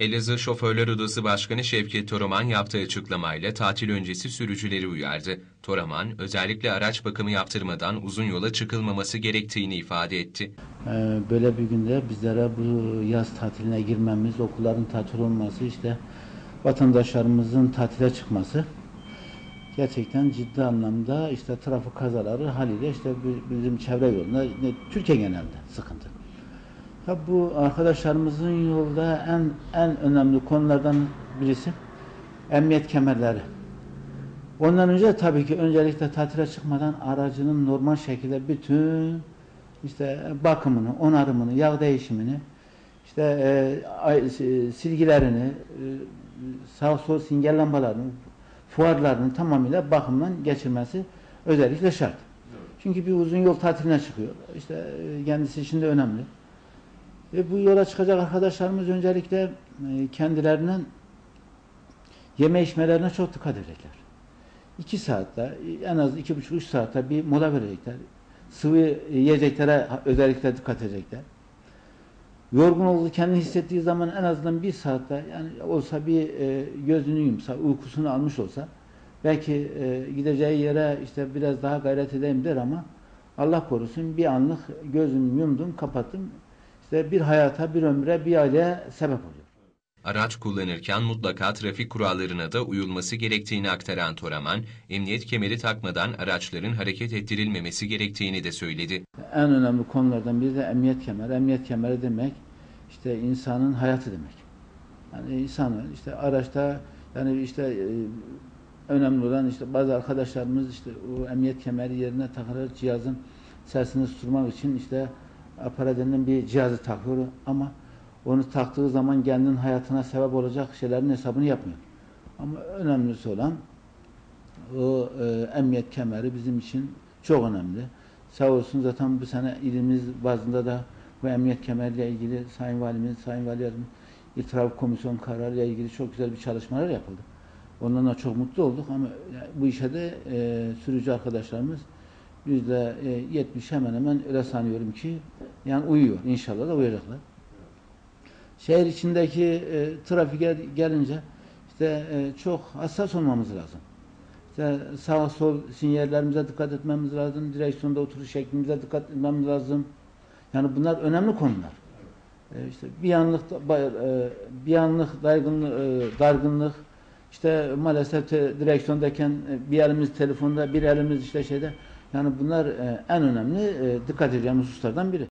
Elazığ Şoförler Odası Başkanı Şevket Toraman yaptığı açıklamayla tatil öncesi sürücüleri uyardı. Toraman, özellikle araç bakımı yaptırmadan uzun yola çıkılmaması gerektiğini ifade etti. Ee, Böyle bir günde bizlere bu yaz tatiline girmemiz, okulların tatil olması, işte vatandaşlarımızın tatile çıkması gerçekten ciddi anlamda işte trafik kazaları haliyle işte bi- bizim çevre yolunda Türkiye genelinde sıkıntı. Ya bu arkadaşlarımızın yolda en en önemli konulardan birisi emniyet kemerleri. Ondan önce tabii ki öncelikle tatile çıkmadan aracının normal şekilde bütün işte bakımını, onarımını, yağ değişimini, işte e, e, silgilerini, e, sağ sol sinyal lambalarını, fuarlarını tamamıyla bakımdan geçirmesi özellikle şart. Çünkü bir uzun yol tatiline çıkıyor. İşte e, kendisi için de önemli. Ve bu yola çıkacak arkadaşlarımız öncelikle e, kendilerinin yeme içmelerine çok dikkat edecekler. İki saatte, en az iki buçuk, üç saatte bir mola verecekler. Sıvı yiyeceklere özellikle dikkat edecekler. Yorgun olduğu kendini hissettiği zaman en azından bir saatte yani olsa bir e, gözünü yumsa, uykusunu almış olsa belki e, gideceği yere işte biraz daha gayret edeyim der ama Allah korusun bir anlık gözümü yumdum, kapattım. İşte bir hayata, bir ömre, bir aileye sebep oluyor. Araç kullanırken mutlaka trafik kurallarına da uyulması gerektiğini aktaran Toraman, emniyet kemeri takmadan araçların hareket ettirilmemesi gerektiğini de söyledi. En önemli konulardan biri de emniyet kemeri. Emniyet kemeri demek işte insanın hayatı demek. Yani insanın işte araçta yani işte e, önemli olan işte bazı arkadaşlarımız işte o emniyet kemeri yerine takarak cihazın sesini susturmak için işte apara denilen bir cihazı takıyor ama onu taktığı zaman kendinin hayatına sebep olacak şeylerin hesabını yapmıyor. Ama önemlisi olan o e, emniyet kemeri bizim için çok önemli. Sağ olsun zaten bu sene ilimiz bazında da bu emniyet kemeriyle ilgili Sayın Valimiz, Sayın Vali Yardımcı İl Trafik Komisyon kararıyla ilgili çok güzel bir çalışmalar yapıldı. Ondan da çok mutlu olduk ama bu işe de e, sürücü arkadaşlarımız yüzde e, yetmiş hemen hemen öyle sanıyorum ki yani uyuyor. İnşallah da uyacaklar. Şehir içindeki e, trafiğe gelince işte e, çok hassas olmamız lazım. İşte sağ sol sinyallerimize dikkat etmemiz lazım. Direksiyonda oturuş şeklimize dikkat etmemiz lazım. Yani bunlar önemli konular. E, işte bir anlık e, bir anlık dargınlık, e, dargınlık işte maalesef te, direksiyondayken e, bir elimiz telefonda, bir elimiz işte şeyde yani bunlar e, en önemli e, dikkat edeceğimiz hususlardan biri.